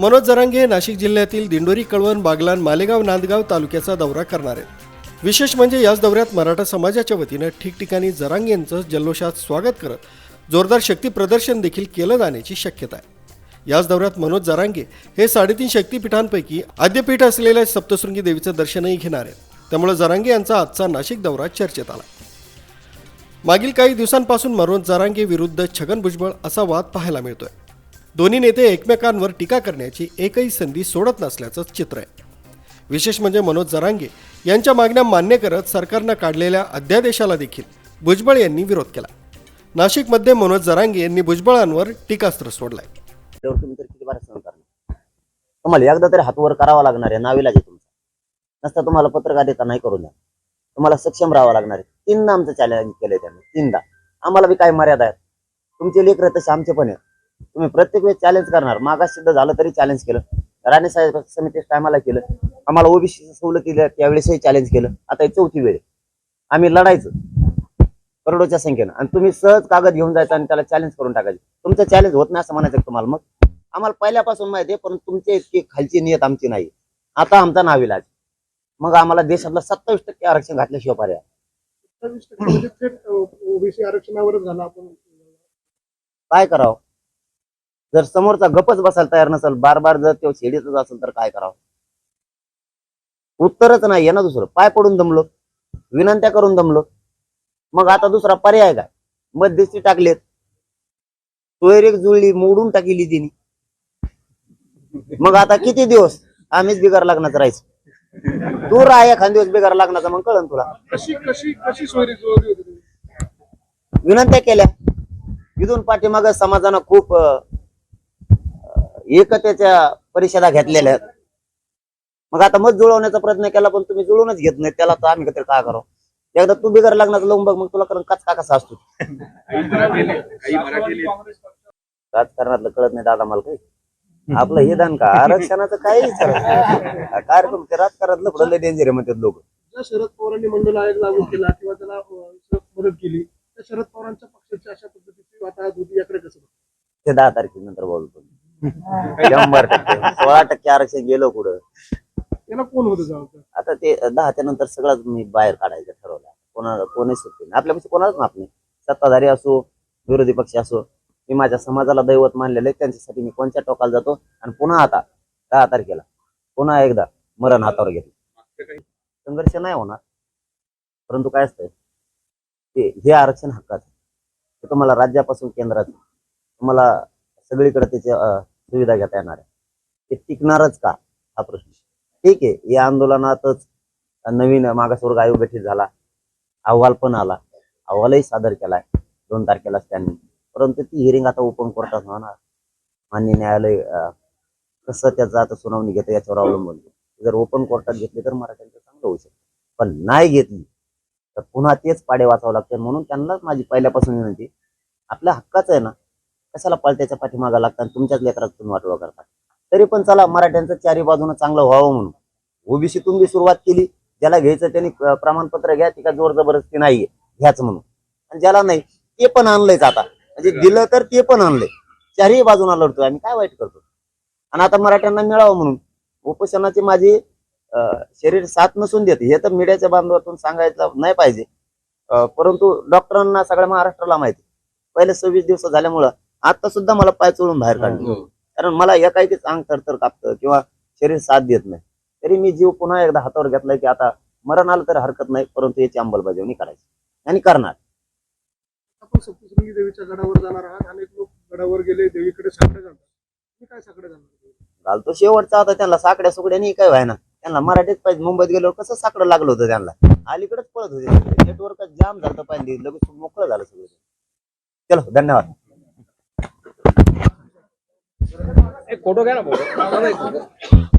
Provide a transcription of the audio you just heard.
मनोज जरांगे हे नाशिक जिल्ह्यातील दिंडोरी कळवण बागलान मालेगाव नांदगाव तालुक्याचा दौरा करणार आहेत. विशेष म्हणजे याच दौऱ्यात मराठा समाजाच्या वतीनं ठिकठिकाणी जरांगेंचं जल्लोषात स्वागत करत जोरदार शक्ती प्रदर्शन देखील केलं जाण्याची शक्यता आहे. याच दौऱ्यात मनोज जरांगे हे साडेतीन शक्तीपीठांपैकी आद्यपीठ असलेल्या सप्तशृंगी देवीचं दर्शनही घेणार आहेत. त्यामुळे जरांगे यांचा आजचा नाशिक दौरा चर्चेत आला. मागील काही दिवसांपासून मनोज जरांगे विरुद्ध छगन भुजबळ असा वाद पाहायला मिळतोय. दोन्ही नेते एकमेकांवर टीका करण्याची एकही संधी सोडत नसल्याचं चित्र आहे. विशेष म्हणजे मनोज जरांगे यांच्या मागण्या मान्य करत सरकारनं काढलेल्या अध्यादेशाला देखील भुजबळ यांनी विरोध केला. नाशिकमध्ये मनोज जरांगे यांनी भुजबळांवर टीकास्त्र सोडलाय. तुम्ही तुम्हाला एकदा तरी हातवर करावा लागणार आहे नावीला आहे तुमचा. नसता तुम्हाला पत्रकारिता नाही करून द्या. तुम्हाला सक्षम राहावं लागणार आहे. तीनदा आमचं चॅलेंज केलंय त्यांनी तीनदा. आम्हाला बी काय मर्यादा आहेत? तुमचे लेकर तसे आमचे पण आहेत. तुम्ही प्रत्येक वेळेस चॅलेंज करणार. मागास सिद्ध झालं तरी चॅलेंज केलं. राणे साहेब समिती टायमाला केलं. आम्हाला ओबीसी सवलत दिल्या त्यावेळेसही चॅलेंज केलं. आता ही चौथी वेळ. आम्ही लढायचं. करोडोच्या संख्येनं. आणि तुम्ही सहज कागद घेऊन जायचं आणि त्याला चॅलेंज करून टाकायचं. तुमचं चॅलेंज होत नाही असं म्हणायचं तुम्हाला मग? आम्हाला पहिल्यापासून माहिती आहे पण तुमची इतकी खालची नियत आमची नाही. आता आमचा नाविलाज मग आम्हाला देशातलं सत्तावीस टक्के आरक्षण घातल्याशिवाय पर्याय सत्तावीस टक्के जर समोरचा गपच बसायला तयार नसेल बार बार जर तो शेडीतच असेल तर काय करावं? उत्तरच नाही आहे ना दुसरं. पाय पडून दमलो विनंत्या करून दमलो. मग आता दुसरा पर्याय काय? मध्यस्थी टाकलेत. सोयरेक जुळली मोडून टाकली तिने. मग आता किती दिवस आम्हीच बिगार लग्नाचं राहायचं? तू राहा एखाद दिवस बिगार लग्नाचा मग कळन तुला. कशी कशी कशी सोयरी जुळवली होती तुम्ही विनंत्या केल्या. इथून पाठीमाग समाजानं खूप एकतेच्या परिषदा घेतलेल्या आहेत. मग आता मत जुळवण्याचा प्रयत्न केला पण तुम्ही जुळवूनच घेत नाही त्याला तर आम्ही तरी काय करावं एकदा तू बिगर लग्नाचं लावून बघ मग तुला कारण कच का कसा असतो. राजकारणातलं कळत नाही दादा मला काही. आपलं हे दान का? आरक्षणाचं काही कार्यक्रम ते राजकारणातलं पुढे डेंजर आहे म्हणतात लोक. शरद पवारांनी मंडल आयोग लागू केला किंवा त्याला मदत केली त्या शरद पवारांच्या पक्षाची अशा पद्धतीची वाताहत होती याकडे कसं? ते दहा तारखेनंतर बोलतो. शंभर टक्के. सोळा टक्के आरक्षण गेलो कुठं? त्याला कोण होतं जबाबदार? आता ते दहाच्या नंतर सगळंच मी बाहेर काढायचं ठरवलं कोणाला कोणीच सुट्टी नाही. आपल्यापाशी कोणालाच माफ नाही. सत्ताधारी असो विरोधी पक्ष असो मी माझ्या समाजाला दैवत मानलेलं आहे. त्यांच्यासाठी मी कोणत्या टोकाला जातो? आणि पुन्हा आता दहा तारखेला पुन्हा एकदा मरण हातावर घेतलं. संघर्ष नाही होणार. परंतु काय असतंय? ते हे आरक्षण हक्काचं ते तुम्हाला राज्यापासून केंद्रात तुम्हाला सगळीकडे त्याची सुविधा घेता येणार आहे. ते टिकणारच का? हा प्रश्न. ठीक आहे या आंदोलनातच नवीन मागासवर्ग आयोग गठीत झाला. अहवाल पण आला. अहवालही सादर केलाय. दोन तारखेलाच त्यांनी. परंतु ती हिअरिंग आता ओपन कोर्टात होणार. मान्य न्यायालय कसं त्याचं आता सुनावणी घेतं याच्यावर अवलंबून जर ओपन कोर्टात घेतली तर मराठ्यांचं चांगलं होऊ शकतं. पण नाही घेतली तर पुन्हा तेच पाडे वाचावं लागते म्हणून त्यांनाच माझी पहिल्यापासून विनंती. आपल्या हक्काचं आहे ना कशाला पलट्याच्या पाठीमागा लागतात? आणि तुमच्याच लेकरात तुम्ही वाटवा करता तरी पण चला मराठ्यांचं चारी बाजूनं चांगलं व्हावं म्हणून. ओबीसीतून बी सुरुवात केली. ज्याला घ्यायचं त्यांनी प्रमाणपत्र घ्या. ती का जोर जबरदस्ती नाहीये. घ्याच म्हणून. आणि ज्याला नाही ते पण आणलंयच आता. म्हणजे दिलं तर ते पण आणलंय. चारही बाजूला लढतोय. आम्ही काय वाईट करतो? आणि आता मराठ्यांना मिळावं म्हणून. उपोषणाचे माझी शरीर साथ नसून देत. हे तर मीडियाच्या बांधवातून सांगायचं नाही पाहिजे. परंतु डॉक्टरांना सगळ्या महाराष्ट्राला माहिती. पहिले सव्वीस दिवस झाल्यामुळं आता सुद्धा मला पाय चोळून बाहेर काढलं. कारण मला एकाएकीच अंग तरतर कापतं किंवा शरीर साथ देत नाही. तरी मी जीव पुन्हा एकदा हातावर घेतलाय की आता मरण आलं तर हरकत नाही परंतु याची अंमलबजावणी करायची आणि करणार. आपण सप्तशृंगी देवीच्या गडावर जाणार आहात अनेक लोक गडावर गेले देवीकडे साकडे जातात काय साकडे जाणार घालतो शेवटचा आता त्यांना साकड्या सुकड्यानी काय व्हायना. त्यांना मराठीत पाहिजे मुंबईत गेल्यावर कसं साकडं लागलं होतं त्यांना? अलीकडेच पळत होते. नेटवर्क जाम झालं पाहिजे लगेच मोकळं झालं सगळं. चलो धन्यवाद. एक फोटो घ्या ना फोटो